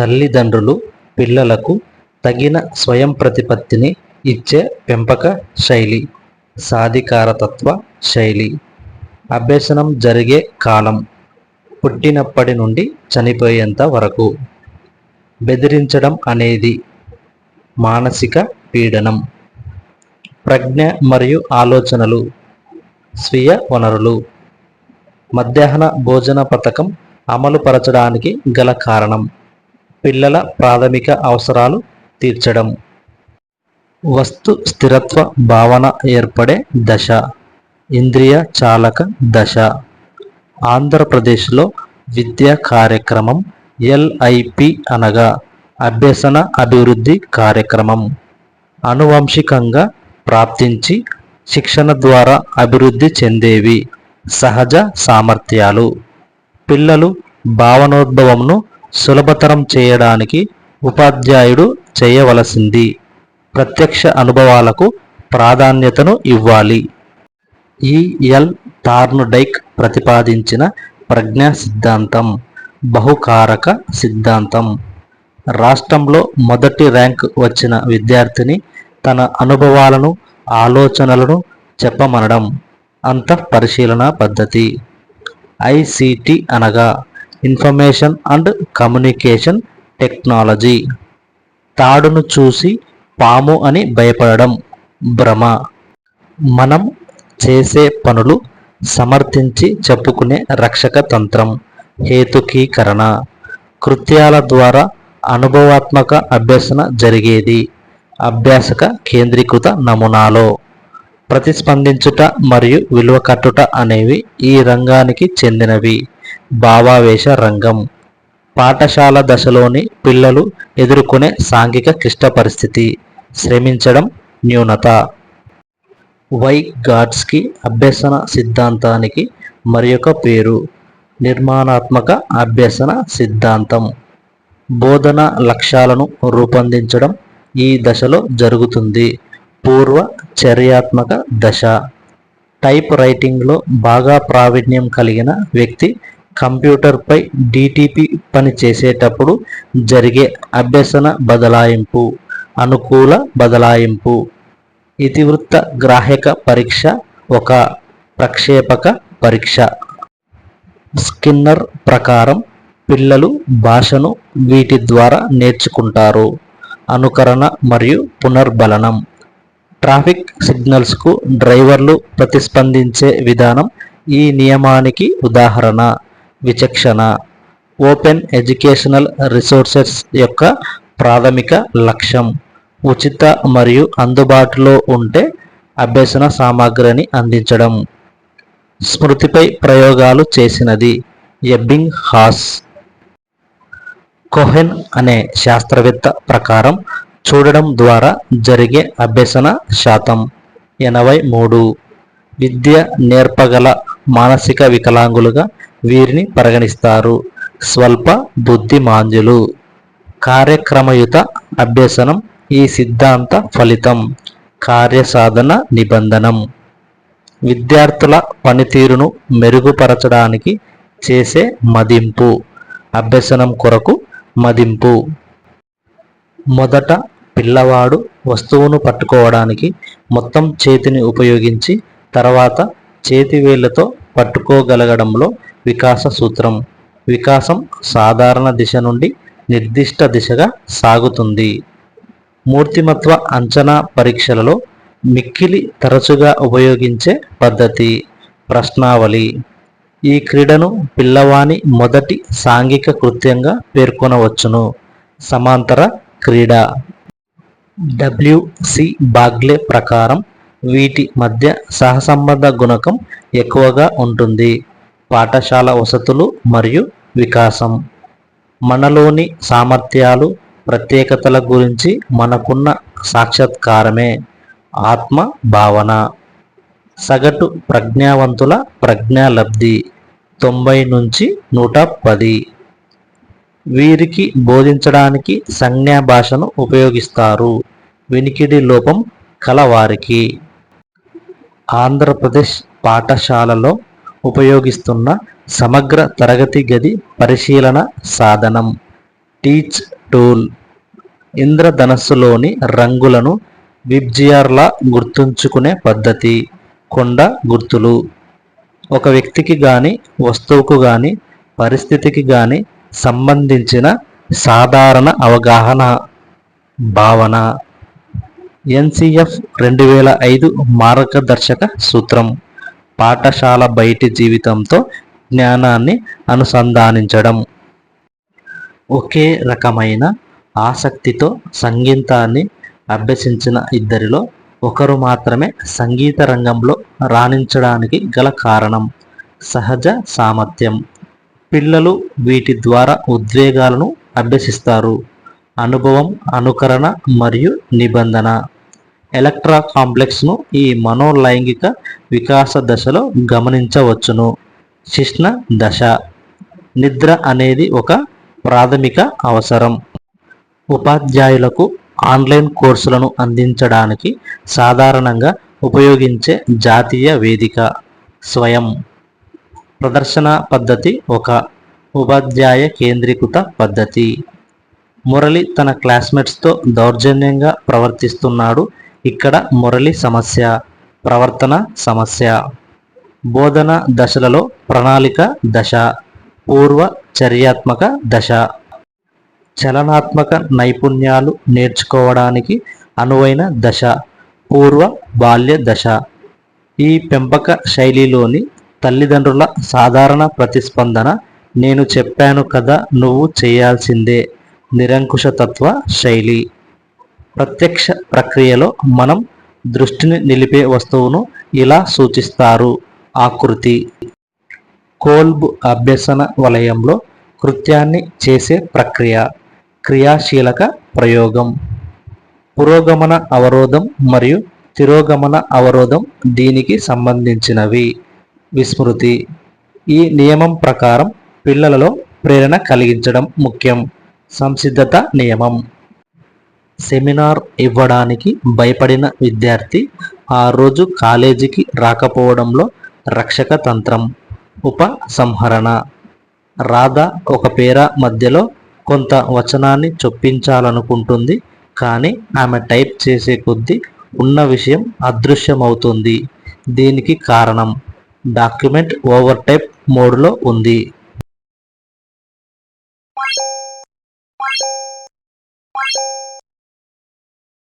తల్లిదండ్రులు పిల్లలకు తగిన స్వయం ప్రతిపత్తిని ఇచ్చే పెంపక శైలి సాధికారతత్వ శైలి. అభ్యసనం జరిగే కాలం పుట్టినప్పటి నుండి చనిపోయేంత వరకు. బెదిరించడం అనేది మానసిక పీడనం. ప్రజ్ఞ మరియు ఆలోచనలు స్వీయ వనరులు. మధ్యాహ్న భోజన పథకం అమలుపరచడానికి గల కారణం. పిల్లల ప్రాథమిక అవసరాలు తీర్చడం. వస్తు స్థిరత్వ భావన ఏర్పడే దశ. ఇంద్రియ చాలక దశ. ఆంధ్రప్రదేశ్లో విద్యా కార్యక్రమం ఎల్ఐపి అనగా అభ్యసన అభివృద్ధి కార్యక్రమం. అనువంశికంగా ప్రాప్తించి శిక్షణ ద్వారా అభివృద్ధి చెందేవి సహజ సామర్థ్యాలు. పిల్లలు భావనోద్భవంను సులభతరం చేయడానికి ఉపాధ్యాయుడు చేయవలసింది. ప్రత్యక్ష అనుభవాలకు ప్రాధాన్యతను ఇవ్వాలి. ఈఎల్ థార్నుడైక్ ప్రతిపాదించిన ప్రజ్ఞా సిద్ధాంతం బహుకారక సిద్ధాంతం. రాష్ట్రంలో మొదటి ర్యాంక్ వచ్చిన విద్యార్థిని తన అనుభవాలను ఆలోచనలను చెప్పమనడం అంత పరిశీలన పద్ధతి ఐసిటి అనగా ఇన్ఫర్మేషన్ అండ్ కమ్యూనికేషన్ టెక్నాలజీ. తాడును చూసి పాము అని భయపడడం భ్రమ. మనం చేసే పనులు సమర్థించి చెప్పుకునే రక్షక తంత్రం హేతుకీకరణ. కృత్యాల ద్వారా అనుభవాత్మక అభ్యసన జరిగేది. అభ్యాసక కేంద్రీకృత నమూనాలో. ప్రతిస్పందించుట మరియు విలువ కట్టుట అనేవి ఈ రంగానికి చెందినవి. భావావేశ రంగం. పాఠశాల దశలోని పిల్లలు ఎదుర్కొనే సాంఘిక క్లిష్ట పరిస్థితి. శ్రమించడం న్యూనత. వై గాడ్స్కి అభ్యసన సిద్ధాంతానికి మరియొక పేరు. నిర్మాణాత్మక అభ్యసన సిద్ధాంతం. బోధన లక్ష్యాలను రూపొందించడం ఈ దశలో జరుగుతుంది. పూర్వ చర్యాత్మక దశ. టైప్ రైటింగ్లో బాగా ప్రావీణ్యం కలిగిన వ్యక్తి కంప్యూటర్పై డిటిపి పనిచేసేటప్పుడు జరిగే అభ్యసన బదలాయింపు అనుకూల బదలాయింపు. ఇతివృత్త గ్రాహక పరీక్ష ఒక ప్రక్షేపక పరీక్ష. స్కిన్నర్ ప్రకారం పిల్లలు భాషను వీటి ద్వారా నేర్చుకుంటారు. అనుకరణ మరియు పునర్బలనం. ట్రాఫిక్ సిగ్నల్స్కు డ్రైవర్లు ప్రతిస్పందించే విధానం ఈ నియమానికి ఉదాహరణ. విచక్షణ ఓపెన్ ఎడ్యుకేషనల్ రిసోర్సెస్ యొక్క ప్రాథమిక లక్ష్యం ఉచిత మరియు అందుబాటులో ఉంటే అభ్యసన సామాగ్రిని అందించడం. స్మృతిపై ప్రయోగాలు చేసినది ఎబ్బింగ్ హాస్. కోహెన్ అనే శాస్త్రవేత్త ప్రకారం చూడడం ద్వారా జరిగే అభ్యసన శాతం ఎనభై మూడు. విద్య నేర్పగల మానసిక వికలాంగులుగా వీరిని పరిగణిస్తారు. స్వల్ప బుద్ధిమాంద్యులు కార్యక్రమయుత అభ్యసనం ఈ సిద్ధాంత ఫలితం. కార్యసాధన నిబంధనం. విద్యార్థుల పనితీరును మెరుగుపరచడానికి చేసే మదింపు. అభ్యసనం కొరకు మదింపు. మొదట పిల్లవాడు వస్తువును పట్టుకోవడానికి మొత్తం చేతిని ఉపయోగించి తర్వాత చేతి వేళ్ళతో పట్టుకోగలగడంలో వికాస సూత్రం. వికాసం సాధారణ దిశ నుండి నిర్దిష్ట దిశగా సాగుతుంది. మూర్తిమత్వ అంచనా పరీక్షలలో మిక్కిలి తరచుగా ఉపయోగించే పద్ధతి. ప్రశ్నావళి. ఈ క్రీడను పిల్లవాని మొదటి సాంఘిక కృత్యంగా పేర్కొనవచ్చును. సమాంతర క్రీడ. డబ్ల్యూసి బాగ్లే ప్రకారం వీటి మధ్య సహసంబంధ గుణకం ఎక్కువగా ఉంటుంది. పాఠశాల వసతులు మరియు వికాసం. మనలోని సామర్థ్యాలు ప్రత్యేకతల గురించి మనకున్న సాక్షాత్కారమే. ఆత్మ భావన. సగటు ప్రజ్ఞావంతుల ప్రజ్ఞాలబ్ధి తొంభై నుంచి నూట పది. వీరికి బోధించడానికి సంజ్ఞా భాషను ఉపయోగిస్తారు. వినికిడి లోపం కలవారికి. ఆంధ్రప్రదేశ్ పాఠశాలలో ఉపయోగిస్తున్న సమగ్ర తరగతి గది పరిశీలన సాధనం. Teach tool. ఇంద్రధనస్సులోని రంగులను విబ్జిఆర్లా గుర్తుంచుకునే పద్ధతి. కొండ గుర్తులు. ఒక వ్యక్తికి కానీ వస్తువుకు కానీ పరిస్థితికి కానీ సంబంధించిన సాధారణ అవగాహన భావన. ఎన్సిఎఫ్ రెండు వేల ఐదు మార్గదర్శక సూత్రం. పాఠశాల బయటి జీవితంతో జ్ఞానాన్ని అనుసంధానించడం. ఒకే రకమైన ఆసక్తితో సంగీతాన్ని అభ్యసించిన ఇద్దరిలో ఒకరు మాత్రమే సంగీత రంగంలో రాణించడానికి గల కారణం సహజ సామర్థ్యం. పిల్లలు వీటి ద్వారా ఉద్వేగాలను అభ్యసిస్తారు. అనుభవం అనుకరణ మరియు నిబంధన. ఎలక్ట్రా కాంప్లెక్స్ను ఈ మనోలైంగిక వికాస దశలో గమనించవచ్చును. శిష్ణ దశ. నిద్ర అనేది ఒక ప్రాథమిక అవసరం. ఉపాధ్యాయులకు ఆన్లైన్ కోర్సులను అందించడానికి సాధారణంగా ఉపయోగించే జాతీయ వేదిక. స్వయం. ప్రదర్శన పద్ధతి ఒక. ఉపాధ్యాయ కేంద్రీకృత పద్ధతి. మురళి తన క్లాస్మేట్స్తో దౌర్జన్యంగా ప్రవర్తిస్తున్నాడు. ఇక్కడ మురళి సమస్య ప్రవర్తన సమస్య. బోధన దశలలో ప్రణాళిక దశ పూర్వ చర్యాత్మక దశ. చలనాత్మక నైపుణ్యాలు నేర్చుకోవడానికి అనువైన దశ పూర్వ బాల్య దశ. ఈ పెంపక శైలిలోని తల్లిదండ్రుల సాధారణ ప్రతిస్పందన నేను చెప్పాను కదా నువ్వు చేయాల్సిందే నిరంకుశతత్వ శైలి. ప్రత్యక్ష ప్రక్రియలో మనం దృష్టిని నిలిపే వస్తువును ఇలా సూచిస్తారు. ఆకృతి. కోల్బ్ అభ్యసన వలయంలో కృత్యాన్ని చేసే ప్రక్రియ. క్రియాశీలక ప్రయోగం. పురోగమన అవరోధం మరియు తిరోగమన అవరోధం దీనికి సంబంధించినవి. విస్మృతి. ఈ నియమం ప్రకారం పిల్లలలో ప్రేరణ కలిగించడం ముఖ్యం. సంసిద్ధత నియమం. సెమినార్ ఇవ్వడానికి భయపడిన విద్యార్థి ఆ రోజు కాలేజీకి రాకపోవడంలో రక్షక తంత్రం. ఉపసంహరణ. రాధ ఒక పేర మధ్యలో కొంత వచనాన్ని చొప్పించాలనుకుంటుంది కానీ ఆమె టైప్ చేసే కొద్దీ ఉన్న విషయం అదృశ్యమవుతుంది. దీనికి కారణం డాక్యుమెంట్ ఓవర్ టైప్ మోడ్లో ఉంది.